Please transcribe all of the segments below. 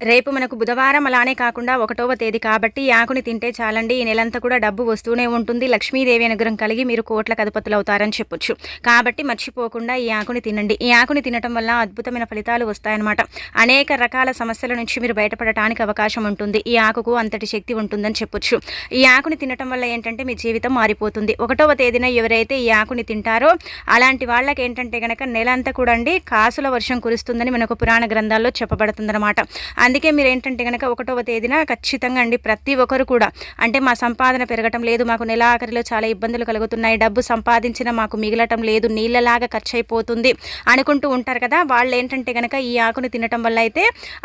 రేపు మనకు బుధవారం అలానే కాకుండా ఒకటవ తేదీ కాబట్టి ఈ ఆకుని తింటే చాలండి. ఈ నెలంతా కూడా డబ్బు వస్తూనే ఉంటుంది. లక్ష్మీదేవి అనుగ్రహం కలిగి మీరు కోట్ల కదుపతులు అవుతారని చెప్పొచ్చు. కాబట్టి మర్చిపోకుండా ఈ ఆకుని తినండి. ఈ ఆకుని తినటం వల్ల అద్భుతమైన ఫలితాలు వస్తాయన్నమాట. అనేక రకాల సమస్యల నుంచి మీరు బయటపడటానికి అవకాశం ఉంటుంది. ఈ ఆకుకు అంతటి శక్తి ఉంటుందని చెప్పొచ్చు. ఈ ఆకుని తినటం వల్ల ఏంటంటే మీ జీవితం మారిపోతుంది. ఒకటవ తేదీన ఎవరైతే ఈ ఆకుని తింటారో అలాంటి వాళ్ళకి ఏంటంటే గనక నెలంతా కూడా అండి కాసుల వర్షం కురుస్తుందని మనకు పురాణ గ్రంథాల్లో చెప్పబడుతుందన్నమాట. అందుకే మీరు ఏంటంటే కనుక ఒకటవ తేదీన ఖచ్చితంగా అండి ప్రతి ఒక్కరు కూడా అంటే మా సంపాదన పెరగటం లేదు మాకు నెలాఖరిలో చాలా ఇబ్బందులు కలుగుతున్నాయి డబ్బు సంపాదించిన మాకు మిగలటం లేదు నీళ్ళలాగా ఖర్చు అయిపోతుంది అనుకుంటూ ఉంటారు కదా. వాళ్ళు ఏంటంటే కనుక ఈ ఆకును తినటం వల్ల అయితే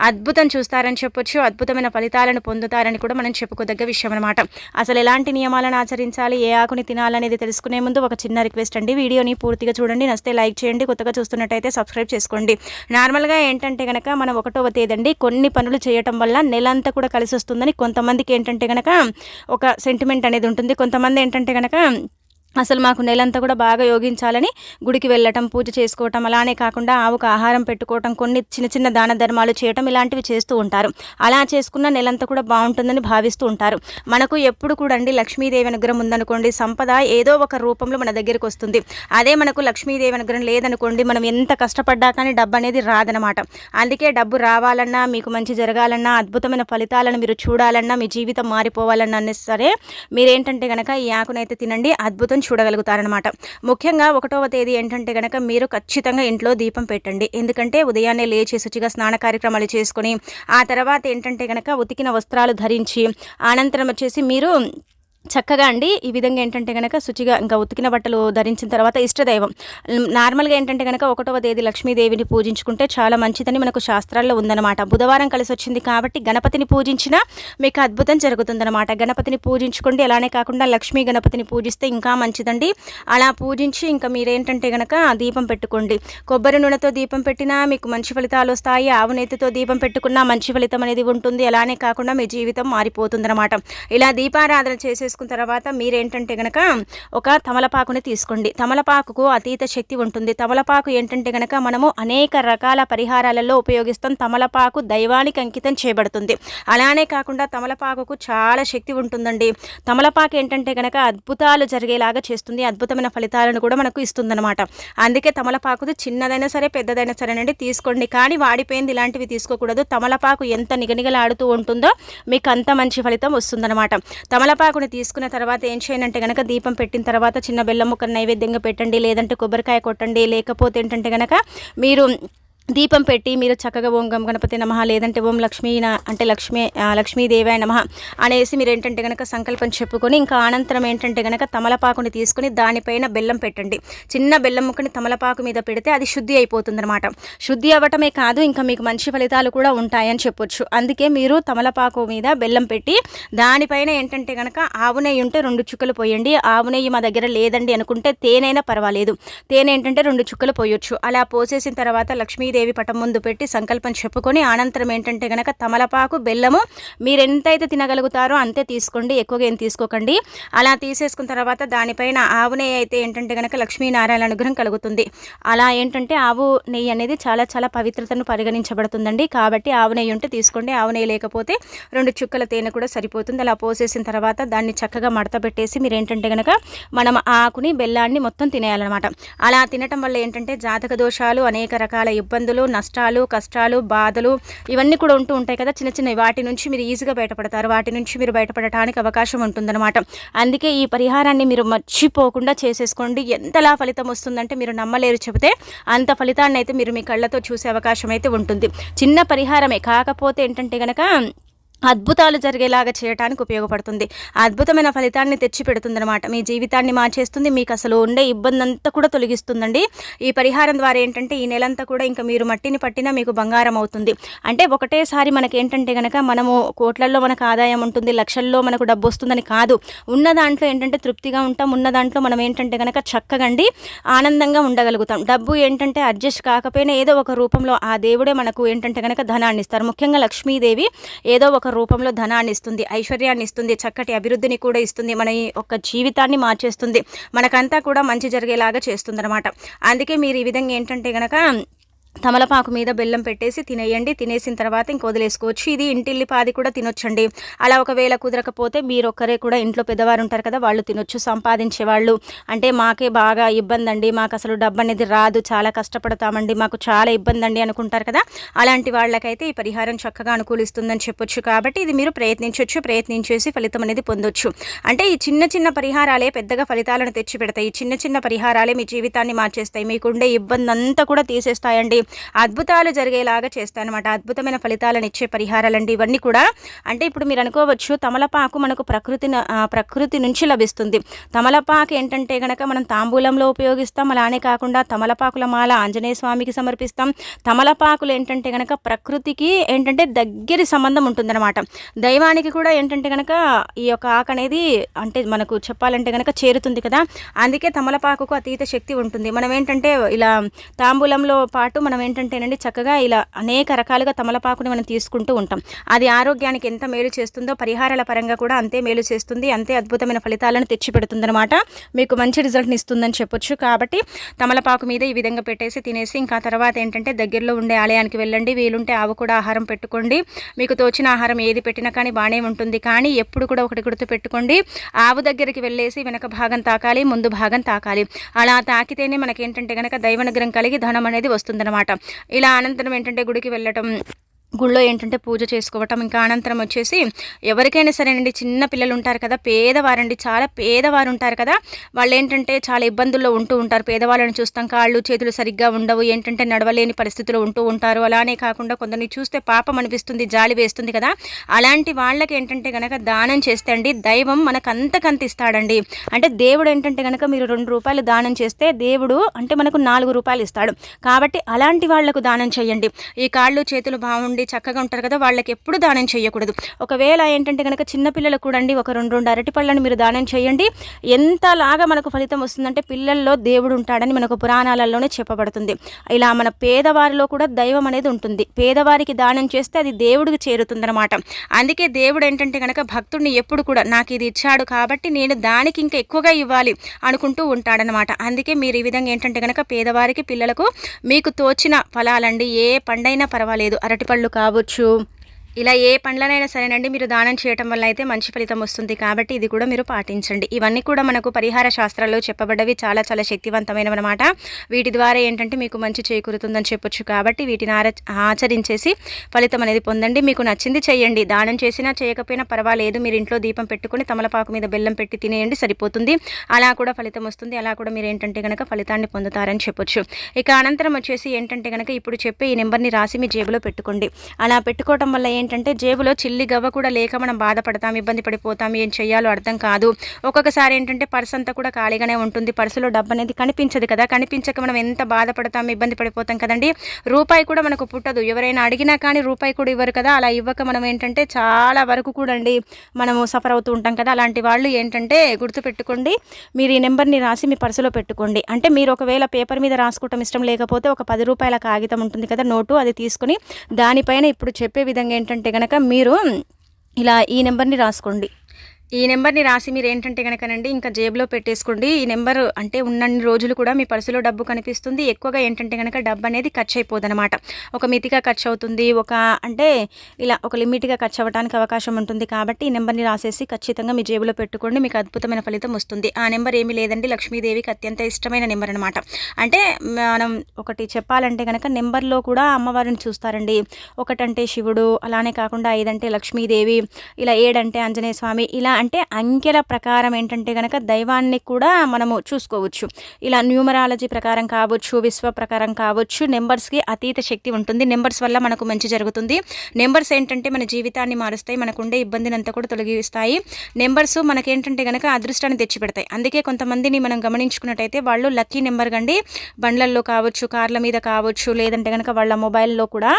అద్భుతం చూస్తారని చెప్పొచ్చు అద్భుతమైన ఫలితాలను పొందుతారని కూడా మనం చెప్పుకోదగ్గ విషయం అనమాట అసలు ఎలాంటి నియమాలను ఆచరించాలి ఏ ఆకుని తినాలనేది తెలుసుకునే ముందు ఒక చిన్న రిక్వెస్ట్ అండి. వీడియోని పూర్తిగా చూడండి నస్తే లైక్ చేయండి కొత్తగా చూస్తున్నట్టయితే సబ్స్క్రైబ్ చేసుకోండి. నార్మల్గా ఏంటంటే కనుక మనం ఒకటవ తేదండి కొన్ని పనులు చేయటం వల్ల నెలంతా కూడా కలిసి వస్తుందని కొంతమందికి ఏంటంటే కనుక ఒక సెంటిమెంట్ అనేది ఉంటుంది. కొంతమంది ఏంటంటే కనుక అసలు మాకు నెలంతా కూడా బాగా యోగించాలని గుడికి వెళ్ళటం పూజ చేసుకోవటం అలానే కాకుండా ఆవుకు ఆహారం పెట్టుకోవటం కొన్ని చిన్న చిన్న దాన ధర్మాలు చేయటం ఇలాంటివి చేస్తూ ఉంటారు. అలా చేసుకున్న నెలంతా కూడా బాగుంటుందని భావిస్తూ ఉంటారు. మనకు ఎప్పుడు కూడా అండి లక్ష్మీదేవి అనుగ్రహం ఉందనుకోండి సంపద ఏదో ఒక రూపంలో మన దగ్గరికి వస్తుంది. అదే మనకు లక్ష్మీదేవి అనుగ్రహం లేదనుకోండి మనం ఎంత కష్టపడ్డా కానీ డబ్బు అనేది రాదనమాట. అందుకే డబ్బు రావాలన్నా మీకు మంచి జరగాలన్నా అద్భుతమైన ఫలితాలను మీరు చూడాలన్నా మీ జీవితం మారిపోవాలన్నా సరే మీరేంటంటే కనుక ఈ ఆకునైతే తినండి అద్భుతం చూడగలుగుతారనమాట ముఖ్యంగా ఒకటవ తేదీ ఏంటంటే కనుక మీరు ఖచ్చితంగా ఇంట్లో దీపం పెట్టండి. ఎందుకంటే ఉదయాన్నే లేచి శుచిగా స్నాన కార్యక్రమాలు చేసుకొని ఆ తర్వాత ఏంటంటే కనుక ఉతికిన వస్త్రాలు ధరించి అనంతరం వచ్చేసి మీరు చక్కగా అండి. ఈ విధంగా ఏంటంటే కనుక శుచిగా ఇంకా ఉతికిన బట్టలు ధరించిన తర్వాత ఇష్టదైవం. నార్మల్గా ఏంటంటే కనుక ఒకటవ తేదీ లక్ష్మీదేవిని పూజించుకుంటే చాలా మంచిదని మనకు శాస్త్రాల్లో ఉందన్నమాట. బుధవారం కలిసి వచ్చింది కాబట్టి గణపతిని పూజించినా మీకు అద్భుతం జరుగుతుందన్నమాట. గణపతిని పూజించుకోండి. అలానే కాకుండా లక్ష్మీ గణపతిని పూజిస్తే ఇంకా మంచిదండి. అలా పూజించి ఇంకా మీరేంటంటే కనుక దీపం పెట్టుకోండి. కొబ్బరి నూనెతో దీపం పెట్టినా మీకు మంచి ఫలితాలు వస్తాయి. ఆవు నేతితో దీపం పెట్టుకున్నా మంచి ఫలితం అనేది ఉంటుంది. అలానే కాకుండా మీ జీవితం మారిపోతుందన్నమాట. ఇలా దీపారాధన చేసే చేసుకున్న తర్వాత మీరేంటంటే కనుక ఒక తమలపాకుని తీసుకోండి. తమలపాకుకు అతీత శక్తి ఉంటుంది. తమలపాకు ఏంటంటే కనుక మనము అనేక రకాల పరిహారాలలో ఉపయోగిస్తాం. తమలపాకు దైవానికి అంకితం చేయబడుతుంది. అలానే కాకుండా తమలపాకుకు చాలా శక్తి ఉంటుందండి. తమలపాకు ఏంటంటే కనుక అద్భుతాలు జరిగేలాగా చేస్తుంది. అద్భుతమైన ఫలితాలను కూడా మనకు ఇస్తుందన్నమాట. అందుకే తమలపాకుది చిన్నదైనా సరే పెద్దదైనా సరేనండి తీసుకోండి. కానీ వాడిపోయింది ఇలాంటివి తీసుకోకూడదు. తమలపాకు ఎంత నిగనిగలాడుతూ ఉంటుందో మీకు అంత మంచి ఫలితం వస్తుందన్నమాట. తమలపాకుని తీసుకున్న తర్వాత ఏం చేయనంటే కనుక దీపం పెట్టిన తర్వాత చిన్న బెల్లం ముక్క నైవేద్యంగా పెట్టండి లేదంటే కొబ్బరికాయ కొట్టండి లేకపోతే ఏంటంటే కనుక మీరు దీపం పెట్టి మీరు చక్కగా ఓం గం గణపతి నమ లేదంటే ఓం లక్ష్మీ అంటే లక్ష్మీ లక్ష్మీదేవాయ నమ అనేసి మీరు ఏంటంటే కనుక సంకల్పం చెప్పుకొని ఇంకా అనంతరం ఏంటంటే కనుక తమలపాకుని తీసుకుని దానిపైన బెల్లం పెట్టండి. చిన్న బెల్లం ముక్కని తమలపాకు మీద పెడితే అది శుద్ధి అయిపోతుందన్నమాట. శుద్ధి అవ్వటమే కాదు ఇంకా మీకు మంచి ఫలితాలు కూడా ఉంటాయని చెప్పొచ్చు. అందుకే మీరు తమలపాకు మీద బెల్లం పెట్టి దానిపైన ఏంటంటే కనుక ఆవు నెయ్యి ఉంటే రెండు చుక్కలు పోయండి. ఆవు నెయ్యి మా దగ్గర లేదండి అనుకుంటే తేనైనా పర్వాలేదు. తేనె ఏంటంటే రెండు చుక్కలు పోయొచ్చు. అలా పోసేసిన తర్వాత లక్ష్మీ లక్ష్మీదేవి పటం ముందు పెట్టి సంకల్పం చెప్పుకొని అనంతరం ఏంటంటే కనుక తమలపాకు బెల్లము మీరు ఎంతైతే తినగలుగుతారో అంతే తీసుకోండి ఎక్కువగా ఏం తీసుకోకండి. అలా తీసేసుకున్న తర్వాత దానిపైన ఆవు నెయ్యి అయితే ఏంటంటే కనుక లక్ష్మీనారాయణ అనుగ్రహం కలుగుతుంది. అలా ఏంటంటే ఆవు నెయ్యి అనేది చాలా చాలా పవిత్రతను పరిగణించబడుతుందండి. కాబట్టి ఆవు నెయ్యి ఉంటే తీసుకోండి ఆవు నెయ్యి లేకపోతే రెండు చుక్కల తేనె కూడా సరిపోతుంది. అలా పోసేసిన తర్వాత దాన్ని చక్కగా మడత పెట్టేసి మీరు ఏంటంటే కనుక మనం ఆకుని బెల్లాన్ని మొత్తం తినేయాలన్నమాట. అలా తినటం వల్ల ఏంటంటే జాతక దోషాలు అనేక రకాల ఇబ్బంది ఇబ్బందులు నష్టాలు కష్టాలు బాధలు ఇవన్నీ కూడా ఉంటూ ఉంటాయి కదా చిన్న చిన్న వాటి నుంచి మీరు ఈజీగా బయటపడతారు. వాటి నుంచి మీరు బయటపడటానికి అవకాశం ఉంటుందన్నమాట. అందుకే ఈ పరిహారాన్ని మీరు మర్చిపోకుండా చేసేసుకోండి. ఎంతలా ఫలితం వస్తుందంటే మీరు నమ్మలేరు చెబితే అంత ఫలితాన్ని అయితే మీరు మీ కళ్ళతో చూసే అవకాశం అయితే ఉంటుంది. చిన్న పరిహారమే. కాకపోతే ఏంటంటే కనుక అద్భుతాలు జరిగేలాగా చేయడానికి ఉపయోగపడుతుంది. అద్భుతమైన ఫలితాన్ని తెచ్చిపెడుతుందనమాట మీ జీవితాన్ని మార్చేస్తుంది మీకు అసలు ఉండే ఇబ్బంది అంతా కూడా తొలగిస్తుందండి. ఈ పరిహారం ద్వారా ఏంటంటే ఈ నెలంతా కూడా ఇంకా మీరు మట్టిని పట్టినా మీకు బంగారం అవుతుంది. అంటే ఒకటేసారి మనకి ఏంటంటే కనుక మనము కోట్లల్లో మనకు ఆదాయం ఉంటుంది లక్షల్లో మనకు డబ్బు వస్తుందని కాదు. ఉన్న దాంట్లో ఏంటంటే తృప్తిగా ఉంటాం ఉన్న దాంట్లో మనం ఏంటంటే కనుక చక్కగండి ఆనందంగా ఉండగలుగుతాం. డబ్బు ఏంటంటే అడ్జస్ట్ కాకపోయినా ఏదో ఒక రూపంలో ఆ దేవుడే మనకు ఏంటంటే కనుక ధనాన్ని ఇస్తారు. ముఖ్యంగా లక్ష్మీదేవి ఏదో ఒక రూపంలో ధనాన్ని ఇస్తుంది ఐశ్వర్యాన్ని ఇస్తుంది చక్కటి అభివృద్ధిని కూడా ఇస్తుంది మన యొక్క జీవితాన్ని మార్చేస్తుంది. మనకంతా కూడా మంచి జరిగేలాగా చేస్తుంది అందుకే మీరు ఈ విధంగా ఏంటంటే కనుక తమలపాకు మీద బెల్లం పెట్టేసి తినేయండి. తినేసిన తర్వాత ఇంక వదిలేసుకోవచ్చు. ఇది ఇంటిల్లిపాది కూడా తినొచ్చండి. అలా ఒకవేళ కుదరకపోతే మీరు ఒక్కరే కూడా ఇంట్లో పెద్దవారు ఉంటారు కదా వాళ్ళు తినొచ్చు సంపాదించే వాళ్ళు అంటే మాకే బాగా ఇబ్బంది అండి మాకు అసలు డబ్బు అనేది రాదు. చాలా కష్టపడతామండి. మాకు చాలా ఇబ్బంది అండి అనుకుంటారు కదా. అలాంటి వాళ్ళకైతే ఈ పరిహారం చక్కగా అనుకూలిస్తుందని చెప్పొచ్చు. కాబట్టి ఇది మీరు ప్రయత్నించవచ్చు ప్రయత్నించేసి ఫలితం అనేది పొందొచ్చు. అంటే ఈ చిన్న చిన్న పరిహారాలే పెద్దగా ఫలితాలను తెచ్చి పెడతాయి ఈ చిన్న చిన్న పరిహారాలే మీ జీవితాన్ని మార్చేస్తాయి. మీకుండే ఇబ్బంది అంతా కూడా తీసేస్తాయండి. అద్భుతాలు జరిగేలాగా చేస్తాయన్నమాట అద్భుతమైన ఫలితాలను ఇచ్చే పరిహారాలండి ఇవన్నీ కూడా. అంటే ఇప్పుడు మీరు అనుకోవచ్చు తమలపాకు మనకు ప్రకృతి ప్రకృతి నుంచి లభిస్తుంది. తమలపాకు ఏంటంటే గనక మనం తాంబూలంలో ఉపయోగిస్తాం అలానే కాకుండా తమలపాకుల మాల ఆంజనేయ స్వామికి సమర్పిస్తాం. తమలపాకులు ఏంటంటే గనక ప్రకృతికి ఏంటంటే దగ్గరి సంబంధం ఉంటుందన్నమాట. దైవానికి కూడా ఏంటంటే గనక ఈ యొక్క ఆకు అనేది అంటే మనకు చెప్పాలంటే గనక చేరుతుంది కదా. అందుకే తమలపాకుకు అతీత శక్తి ఉంటుంది. మనం ఏంటంటే ఇలా తాంబూలంలో పాటు మనం మనం ఏంటంటేనండి చక్కగా ఇలా అనేక రకాలుగా తమలపాకుని మనం తీసుకుంటూ ఉంటాం. అది ఆరోగ్యానికి ఎంత మేలు చేస్తుందో పరిహారాల పరంగా కూడా అంతే మేలు చేస్తుంది అంతే అద్భుతమైన ఫలితాలను తెచ్చిపెడుతుందనమాట మీకు మంచి రిజల్ట్ని ఇస్తుందని చెప్పొచ్చు. కాబట్టి తమలపాకు మీద ఈ విధంగా పెట్టేసి తినేసి ఇంకా తర్వాత ఏంటంటే దగ్గరలో ఉండే ఆలయానికి వెళ్ళండి. వీలుంటే ఆవు కూడా ఆహారం పెట్టుకోండి. మీకు తోచిన ఆహారం ఏది పెట్టినా కానీ బాగానే ఉంటుంది. కానీ ఎప్పుడు కూడా ఒకటి గుర్తు పెట్టుకోండి. ఆవు దగ్గరికి వెళ్ళేసి వెనక భాగం తాకాలి ముందు భాగం తాకాలి. అలా తాకితేనే మనకేంటంటే కనుక దైవనుగ్రహం కలిగి ధనం అనేది వస్తుందన్నమాట. ఇలా అనంతరం ఏంటంటే గుడికి వెళ్ళటం గుళ్ళో ఏంటంటే పూజ చేసుకోవటం ఇంకా అనంతరం వచ్చేసి ఎవరికైనా సరేనండి చిన్న పిల్లలు ఉంటారు కదా పేదవారండి చాలా పేదవారు ఉంటారు కదా వాళ్ళు ఏంటంటే చాలా ఇబ్బందుల్లో ఉంటూ ఉంటారు. పేదవాళ్ళని చూస్తాం కాళ్ళు చేతులు సరిగ్గా ఉండవు ఏంటంటే నడవలేని పరిస్థితులు ఉంటూ ఉంటారు. అలానే కాకుండా కొందరిని చూస్తే పాపం అనిపిస్తుంది జాలి వేస్తుంది కదా. అలాంటి వాళ్ళకి ఏంటంటే కనుక దానం చేస్తే అండి దైవం మనకు అంతకంత ఇస్తాడండి అంటే దేవుడు ఏంటంటే కనుక మీరు రెండు రూపాయలు దానం చేస్తే దేవుడు అంటే మనకు నాలుగు రూపాయలు ఇస్తాడు. కాబట్టి అలాంటి వాళ్ళకు దానం చేయండి. ఈ కాళ్ళు చేతులు బాగుండి రెడీ చక్కగా ఉంటారు కదా వాళ్ళకి ఎప్పుడు దానం చేయకూడదు. ఒకవేళ ఏంటంటే కనుక చిన్నపిల్లలకు కూడా ఒక రెండు రెండు అరటి పళ్ళని మీరు దానం చేయండి. ఎంతలాగా మనకు ఫలితం వస్తుందంటే పిల్లల్లో దేవుడు ఉంటాడని మనకు పురాణాలలోనే చెప్పబడుతుంది. ఇలా మన పేదవారిలో కూడా దైవం అనేది ఉంటుంది. పేదవారికి దానం చేస్తే అది దేవుడికి చేరుతుందనమాట అందుకే దేవుడు ఏంటంటే కనుక భక్తుడిని ఎప్పుడు కూడా నాకు ఇది ఇచ్చాడు కాబట్టి నేను దానికి ఇంకా ఎక్కువగా ఇవ్వాలి అనుకుంటూ ఉంటాడనమాట అందుకే మీరు ఈ విధంగా ఏంటంటే కనుక పేదవారికి పిల్లలకు మీకు తోచిన ఫలాలండి. ఏ పండైనా పర్వాలేదు. అరటిపళ్ళు కావచ్చు. ఇలా ఏ పండ్లనైనా సరేనండి మీరు దానం చేయటం వల్ల అయితే మంచి ఫలితం వస్తుంది కాబట్టి ఇది కూడా మీరు పాటించండి. ఇవన్నీ కూడా మనకు పరిహార శాస్త్రాల్లో చెప్పబడ్డవి చాలా చాలా శక్తివంతమైనవి అనమాట వీటి ద్వారా ఏంటంటే మీకు మంచి చేకూరుతుందని చెప్పొచ్చు కాబట్టి వీటిని ఆచరించేసి ఫలితం అనేది పొందండి. మీకు నచ్చింది చేయండి. దానం చేసినా చేయకపోయినా పర్వాలేదు. మీరు ఇంట్లో దీపం పెట్టుకుని తమలపాకు మీద బెల్లం పెట్టి తినేయండి సరిపోతుంది. అలా కూడా ఫలితం వస్తుంది. అలా కూడా మీరు ఏంటంటే కనుక ఫలితాన్ని పొందుతారని చెప్పొచ్చు. ఇక అనంతరం వచ్చేసి ఏంటంటే కనుక ఇప్పుడు చెప్పే ఈ నెంబర్ని రాసి మీ జేబులో పెట్టుకోండి. అలా పెట్టుకోవటం వల్ల ఏంటంటే జేబులో చిల్లి గవ్వ కూడా లేక మనం బాధపడతాం ఇబ్బంది పడిపోతాం ఏం చేయాలో అర్థం కాదు. ఒక్కొక్కసారి ఏంటంటే పర్స్ అంతా కూడా ఖాళీగానే ఉంటుంది. పర్సులో డబ్బు అనేది కనిపించదు కదా. కనిపించక మనం ఎంత బాధపడతాం ఇబ్బంది పడిపోతాం కదండి. రూపాయి కూడా మనకు పుట్టదు. ఎవరైనా అడిగినా కానీ రూపాయి కూడా ఇవ్వరు కదా. అలా ఇవ్వక మనం ఏంటంటే చాలా వరకు కూడా అండి మనము సఫర్ అవుతూ ఉంటాం కదా. అలాంటి వాళ్ళు ఏంటంటే గుర్తుపెట్టుకోండి మీరు ఈ నెంబర్ని రాసి మీ పర్సులో పెట్టుకోండి. అంటే మీరు ఒకవేళ పేపర్ మీద రాసుకోవటం ఇష్టం లేకపోతే ఒక పది రూపాయల కాగితం ఉంటుంది కదా నోటు అది తీసుకుని దానిపైన ఇప్పుడు చెప్పే విధంగా ఏంటంటే ఏంటంటే కనుక మీరు ఇలా ఈ నెంబర్ని రాసుకోండి. ఈ నెంబర్ని రాసి మీరు ఏంటంటే కనుకనండి ఇంకా జేబులో పెట్టేసుకోండి. ఈ నెంబర్ అంటే ఉన్నన్ని రోజులు కూడా మీ పర్సులో డబ్బు కనిపిస్తుంది. ఎక్కువగా ఏంటంటే కనుక డబ్బు అనేది ఖర్చు అయిపోదు అనమాట ఒక మితిగా ఖర్చు అవుతుంది ఒక అంటే ఇలా ఒక లిమిట్గా ఖర్చు అవ్వడానికి అవకాశం ఉంటుంది కాబట్టి ఈ నెంబర్ని రాసేసి ఖచ్చితంగా మీ జేబులో పెట్టుకోండి. మీకు అద్భుతమైన ఫలితం వస్తుంది. ఆ నెంబర్ ఏమీ లేదండి. లక్ష్మీదేవికి అత్యంత ఇష్టమైన నెంబర్ అనమాట. అంటే మనం ఒకటి చెప్పాలంటే కనుక నెంబర్లో కూడా అమ్మవారిని చూస్తారండి. ఒకటంటే శివుడు అలానే కాకుండా ఐదంటే లక్ష్మీదేవి ఇలా ఏడంటే ఆంజనేయ స్వామి ఇలా అంటే అంకెల ప్రకారం ఏంటంటే కనుక దైవాన్ని కూడా మనము చూసుకోవచ్చు. ఇలా న్యూమరాలజీ ప్రకారం కావచ్చు విశ్వ ప్రకారం కావచ్చు నెంబర్స్కి అతీత శక్తి ఉంటుంది. నెంబర్స్ వల్ల మనకు మంచి జరుగుతుంది. నెంబర్స్ ఏంటంటే మన జీవితాన్ని మారుస్తాయి మనకుండే ఇబ్బందిని అంతా కూడా తొలగిస్తాయి. నెంబర్స్ మనకేంటంటే కనుక అదృష్టాన్ని తెచ్చిపెడతాయి. అందుకే కొంతమందిని మనం గమనించుకున్నట్టయితే వాళ్ళు లక్కీ నెంబర్ కండి. బండ్లల్లో కావచ్చు కార్ల మీద కావచ్చు లేదంటే కనుక వాళ్ళ మొబైల్లో కూడా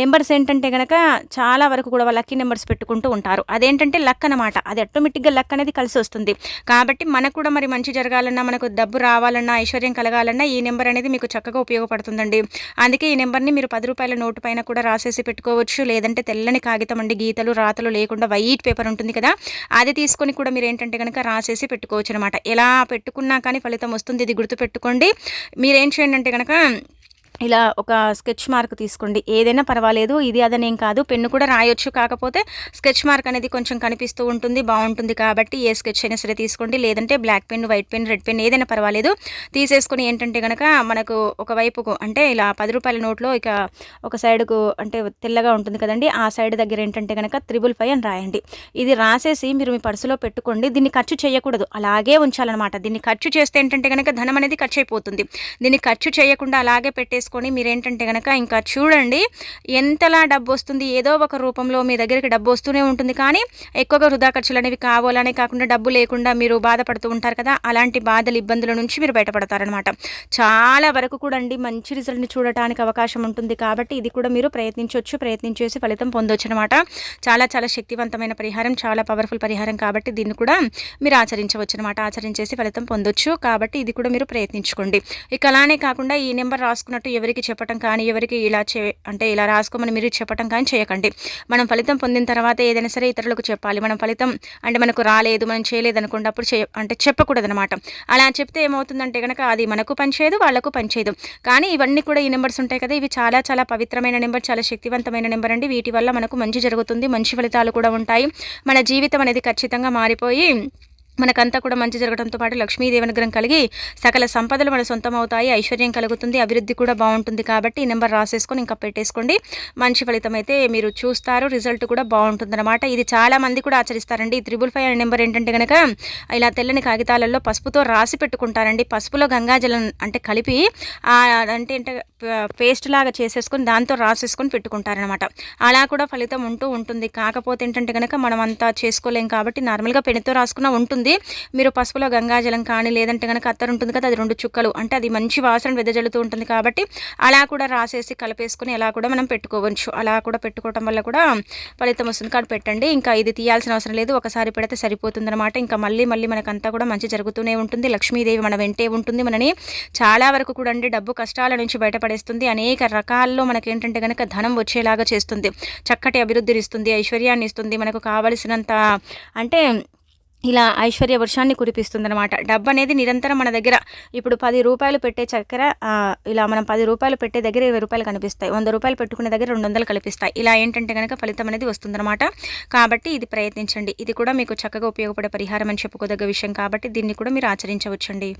నెంబర్స్ ఏంటంటే కనుక చాలా వరకు కూడా లక్కీ నెంబర్స్ పెట్టుకుంటూ ఉంటారు. అదేంటంటే లక్ అనమాట అది ఆటోమేటిక్గా లక్ అనేది కలిసి వస్తుంది. కాబట్టి మనకు కూడా మరి మంచి జరగాలన్నా మనకు డబ్బు రావాలన్నా ఐశ్వర్యం కలగాలన్నా ఈ నెంబర్ అనేది మీకు చక్కగా ఉపయోగపడుతుందండి. అందుకే ఈ నెంబర్ని మీరు పది రూపాయల నోటు పైన కూడా రాసేసి పెట్టుకోవచ్చు. లేదంటే తెల్లని కాగితం అండి గీతలు రాతలు లేకుండా వైట్ పేపర్ ఉంటుంది కదా అది తీసుకొని కూడా మీరు ఏంటంటే కనుక రాసేసి పెట్టుకోవచ్చు అనమాట ఎలా పెట్టుకున్నా కానీ ఫలితం వస్తుంది ఇది గుర్తుపెట్టుకోండి. మీరేం చేయండి అంటే కనుక ఇలా ఒక స్కెచ్ మార్క్ తీసుకోండి. ఏదైనా పర్వాలేదు ఇది అదనేం కాదు. పెన్ను కూడా రాయొచ్చు. కాకపోతే స్కెచ్ మార్క్ అనేది కొంచెం కనిపిస్తూ ఉంటుంది బాగుంటుంది కాబట్టి ఏ స్కెచ్ అయినా సరే తీసుకోండి. లేదంటే black pen white pen red pen ఏదైనా పర్వాలేదు. తీసేసుకుని ఏంటంటే కనుక మనకు ఒకవైపుకు అంటే ఇలా పది రూపాయల నోట్లో ఇక ఒక సైడ్కు అంటే తెల్లగా ఉంటుంది కదండి. ఆ సైడ్ దగ్గర ఏంటంటే కనుక త్రిబుల్ ఫైవ్ అని రాయండి. ఇది రాసేసి మీరు మీ పర్సులో పెట్టుకోండి. దీన్ని ఖర్చు చేయకూడదు. అలాగే ఉంచాలన్నమాట. దీన్ని ఖర్చు చేస్తే ఏంటంటే కనుక ధనం అనేది ఖర్చు అయిపోతుంది. దీన్ని ఖర్చు చేయకుండా అలాగే పెట్టేసి చేసుకొని మీరేంటంటే కనుక ఇంకా చూడండి ఎంతలా డబ్బు వస్తుంది. ఏదో ఒక రూపంలో మీ దగ్గరికి డబ్బు వస్తూనే ఉంటుంది. కానీ ఎక్కువగా వృధా ఖర్చులు అనేవి కావాలనే కాకుండా డబ్బు లేకుండా మీరు బాధపడుతూ ఉంటారు కదా అలాంటి బాధలు ఇబ్బందుల నుంచి మీరు బయటపడతారనమాట చాలా వరకు కూడా అండి మంచి రిజల్ట్ని చూడటానికి అవకాశం ఉంటుంది కాబట్టి ఇది కూడా మీరు ప్రయత్నించవచ్చు ప్రయత్నించేసి ఫలితం పొందొచ్చు అనమాట చాలా చాలా శక్తివంతమైన పరిహారం చాలా పవర్ఫుల్ పరిహారం కాబట్టి దీన్ని కూడా మీరు ఆచరించవచ్చు అనమాట ఆచరించేసి ఫలితం పొందొచ్చు కాబట్టి ఇది కూడా మీరు ప్రయత్నించుకోండి. ఇక అలానే కాకుండా ఈ నెంబర్ రాసుకున్నట్టు ఎవరికి చెప్పటం కానీ ఎవరికి ఇలా చే అంటే ఇలా రాసుకోమని మీరు చెప్పటం కానీ చేయకండి. మనం ఫలితం పొందిన తర్వాత ఏదైనా సరే ఇతరులకు చెప్పాలి. మనం ఫలితం అంటే మనకు రాలేదు మనం చేయలేదు అనుకోండి చే అంటే చెప్పకూడదనమాట. అలా చెప్తే ఏమవుతుందంటే కనుక అది మనకు పనిచేయదు వాళ్ళకు పనిచేయదు కానీ ఇవన్నీ కూడా ఈ నెంబర్స్ ఉంటాయి కదా ఇవి చాలా చాలా పవిత్రమైన నెంబర్ చాలా శక్తివంతమైన నెంబర్ అండి. వీటి వల్ల మనకు మంచి జరుగుతుంది మంచి ఫలితాలు కూడా ఉంటాయి. మన జీవితం అనేది ఖచ్చితంగా మారిపోయి మనకంతా కూడా మంచి జరగడంతో పాటు లక్ష్మీదేవి అనుగ్రహం కలిగి సకల సంపదలు మన సొంతం అవుతాయి ఐశ్వర్యం కలుగుతుంది అభివృద్ధి కూడా బాగుంటుంది కాబట్టి ఈ నెంబర్ రాసేసుకొని ఇంకా పెట్టేసుకోండి. మంచి ఫలితం అయితే మీరు చూస్తారు రిజల్ట్ కూడా బాగుంటుంది అనమాట ఇది చాలా మంది కూడా ఆచరిస్తారండి. ఈ త్రిబుల్ ఫైవ్ అనే నెంబర్ ఏంటంటే కనుక ఇలా తెల్లని కాగితాలలో పసుపుతో రాసి పెట్టుకుంటారండి. పసుపులో గంగాజలం అంటే కలిపి అంటే అంటే పేస్ట్ లాగా చేసేసుకొని దాంతో రాసేసుకొని పెట్టుకుంటారనమాట అలా కూడా ఫలితం ఉంటూ ఉంటుంది. కాకపోతే ఏంటంటే కనుక మనం అంతా చేసుకోలేం కాబట్టి నార్మల్గా పెన్నుతో రాసుకున్న ఉంటుంది. ఉంటుంది. మీరు పసుపులో గంగాజలం కానీ లేదంటే కనుక అత్తరు ఉంటుంది కదా అది రెండు చుక్కలు. అంటే అది మంచి వాసన వెదజల్లుతూ ఉంటుంది కాబట్టి అలా కూడా రాసేసి కలిపేసుకుని అలా కూడా మనం పెట్టుకోవచ్చు. అలా కూడా పెట్టుకోవటం వల్ల కూడా ఫలితం వస్తుంది. కానీ పెట్టండి. ఇంకా ఇది తీయాల్సిన అవసరం లేదు. ఒకసారి పెడితే సరిపోతుందన్నమాట. ఇంకా మళ్ళీ మళ్ళీ మనకంతా కూడా మంచి జరుగుతూనే ఉంటుంది. లక్ష్మీదేవి మన వెంటే ఉంటుంది మనని. చాలా వరకు కూడా అండి డబ్బు కష్టాల నుంచి బయటపడేస్తుంది. అనేక రకాల్లో మనకి ఏంటంటే కనుక ధనం వచ్చేలాగా చేస్తుంది. చక్కటి అభివృద్ధిని ఇస్తుంది. ఐశ్వర్యాన్ని ఇస్తుంది. మనకు కావలసినంత అంటే ఇలా ఐశ్వర్య వర్షాన్ని కురిపిస్తుందనమాట డబ్బు అనేది నిరంతరం మన దగ్గర. ఇప్పుడు పది రూపాయలు పెట్టే చక్కెర ఇలా మనం పది రూపాయలు పెట్టే దగ్గర ఇరవై రూపాయలు కనిపిస్తాయి. వంద రూపాయలు పెట్టుకునే దగ్గర రెండు వందలు కనిపిస్తాయి. ఇలా ఏంటంటే కనుక ఫలితం అనేది వస్తుందన్నమాట. కాబట్టి ఇది ప్రయత్నించండి. ఇది కూడా మీకు చక్కగా ఉపయోగపడే పరిహారం అని చెప్పుకోదగ్గ విషయం. కాబట్టి దీన్ని కూడా మీరు ఆచరించవచ్చండి.